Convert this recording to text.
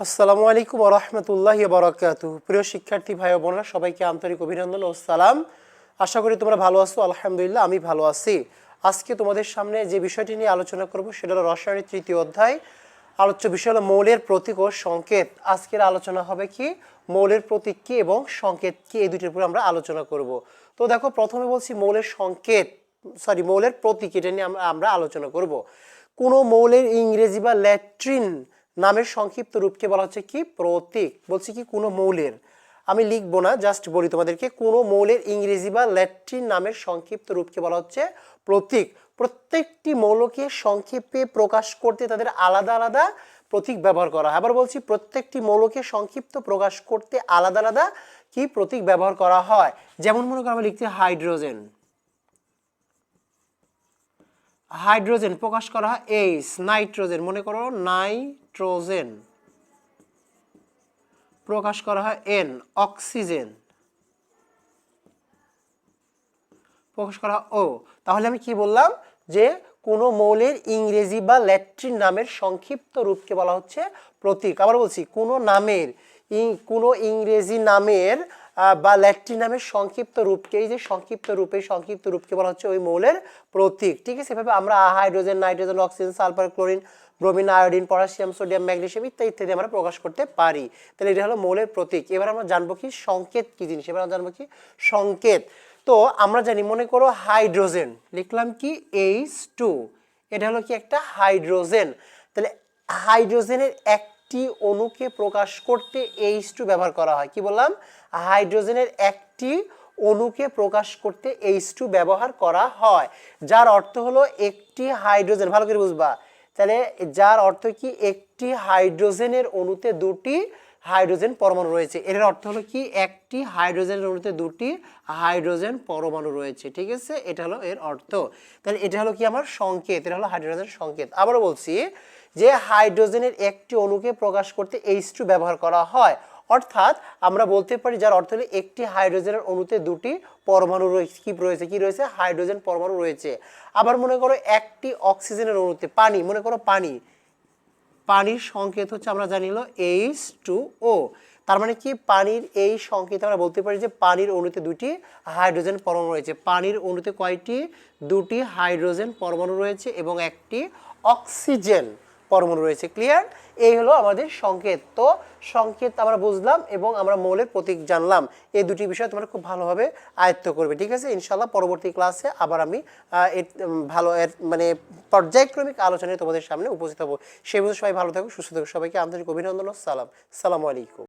আসসালামু আলাইকুম রহমতুল্লাহ বরকাত প্রিয় শিক্ষার্থী ভাই বোনেরা, সবাইকে আন্তরিক অভিনন্দন ও সালাম। আশা করি তোমরা ভালো আছো, আলহামদুলিল্লাহ আমি ভালো আছি। আজকে তোমাদের সামনে যে বিষয়টি নিয়ে আলোচনা করব, সেটা হলো রসায়নের তৃতীয় অধ্যায়। আলোচ্য বিষয় হলো মৌলের প্রতীক ও সংকেত। আজকের আলোচনা হবে কি? মৌলের প্রতীক কি এবং সংকেত কি? এই দুটির উপরে আমরা আলোচনা করব। তো দেখো, প্রথমে বলছি মৌলের সংকেত সরি মৌলের প্রতীক, এটা নিয়ে আমরা আলোচনা করব। কোনো মৌলের ইংরেজি বা ল্যাট্রিন নামের সংক্ষিপ্ত রূপকে বলা হচ্ছে কি? প্রতীক। বলছি কি কোনো মৌলের। আমি লিখব না জাস্ট বলি তোমাদেরকে, কোনো মৌলের ইংরেজি বা ল্যাট্রিন নামের সংক্ষিপ্ত রূপকে বলা হচ্ছে প্রতীক। প্রত্যেকটি মৌলকে সংক্ষেপে প্রকাশ করতে তাদের আলাদা আলাদা প্রতীক ব্যবহার করা হয়। আবার বলছি, প্রত্যেকটি মৌলকে সংক্ষিপ্ত প্রকাশ করতে আলাদা আলাদা কি প্রতীক ব্যবহার করা হয়? যেমন মনে করো আমরা লিখছি হাইড্রোজেন। হাইড্রোজেন প্রকাশ করা হয় এইস নাইট্রোজেন, মনে করো নাইট্রোজেন। প্রকাশ করা হয় এন, অক্সিজেন। প্রকাশ করা ও। তাহলে আমি কি বললাম? যে কোনো মৌলের ইংরেজি বা ল্যাট্রিন নামের সংক্ষিপ্ত রূপকে বলা হচ্ছে প্রতীক। আবার বলছি, কোনো নামের কোনো ইংরেজি নামের বা ল্যাট্রিন নামের সংক্ষিপ্ত রূপকে, এই যে সংক্ষিপ্ত রূপে, সংক্ষিপ্ত রূপকে বলা হচ্ছে ওই মৌলের প্রতীক। ঠিক আছে? এভাবে আমরা hydrogen, nitrogen, oxygen, sulphur, chlorine, bromine, iodine, potassium, sodium magnesium ইত্যাদি ইত্যাদি আমরা প্রকাশ করতে পারি। তাহলে এটা হলো মৌলের প্রতীক। এবার আমরা জানব কি সংকেত কি জিনিস? এবার আমরা জানব কি সংকেত। তো আমরা জানি, মনে করো হাইড্রোজেন, লিখলাম কি এইচ টু এটা হলো কি একটা হাইড্রোজেন। তাহলে হাইড্রোজেনের একটি অণুকে প্রকাশ করতে এইচ টু ব্যবহার করা হয়। কি বললাম? হাইড্রোজেনের একটি অণুকে প্রকাশ করতে এইচ টু ব্যবহার করা হয়, যার অর্থ হলো একটি হাইড্রোজেন। ভালো করে বুঝবা। তাহলে যার অর্থ কি? একটি হাইড্রোজেনের অণুতে দুটি হাইড্রোজেন পরমাণু রয়েছে। এর অর্থ হলো কি? একটি হাইড্রোজেনের অণুতে দুটি হাইড্রোজেন পরমাণু রয়েছে, ঠিক আছে? এটা হলো এর অর্থ। তাহলে এটা হলো কি আমার সংকেত? এটা হলো হাইড্রোজেনের সংকেত। আবারও বলছি যে হাইড্রোজেনের একটি অণুকে প্রকাশ করতে এইচ টু ব্যবহার করা হয়। অর্থাৎ আমরা বলতে পারি যার অর্থ হলো একটি হাইড্রোজেনের অণুতে দুটি পরমাণু রয়েছে কি রয়েছে? কি রয়েছে? হাইড্রোজেন পরমাণু রয়েছে। আবার মনে করো একটি অক্সিজেনের অণুতে পানি, মনে করো পানি। পানির সংকেত হচ্ছে আমরা জানি হলো এইচ টু ও তার মানে কি? পানির এই সংকেত আমরা বলতে পারি যে পানির অণুতে দুটি হাইড্রোজেন পরমাণু রয়েছে। পানির অণুতে কয়টি? দুটি হাইড্রোজেন পরমাণু রয়েছে এবং একটি অক্সিজেন। পরমাণু রয়েছে ক্লিয়ার এই হলো আমাদের সংকেত। তো সংকেত আমরা বুঝলাম এবং আমরা মৌলের প্রতীক জানলাম। এই দুটি বিষয় তোমরা খুব ভালোভাবে আয়ত্ত করবে, ঠিক আছে? ইনশাল্লাহ পরবর্তী ক্লাসে আবার আমি এর ভালো, এর মানে পর্যায়ক্রমিক আলোচনায় তোমাদের সামনে উপস্থিত হব। সেই বুঝে সবাই ভালো থাকো, সুস্থ থাকো। সবাইকে আন্তরিক অভিনন্দন সালাম। সালামু আলাইকুম।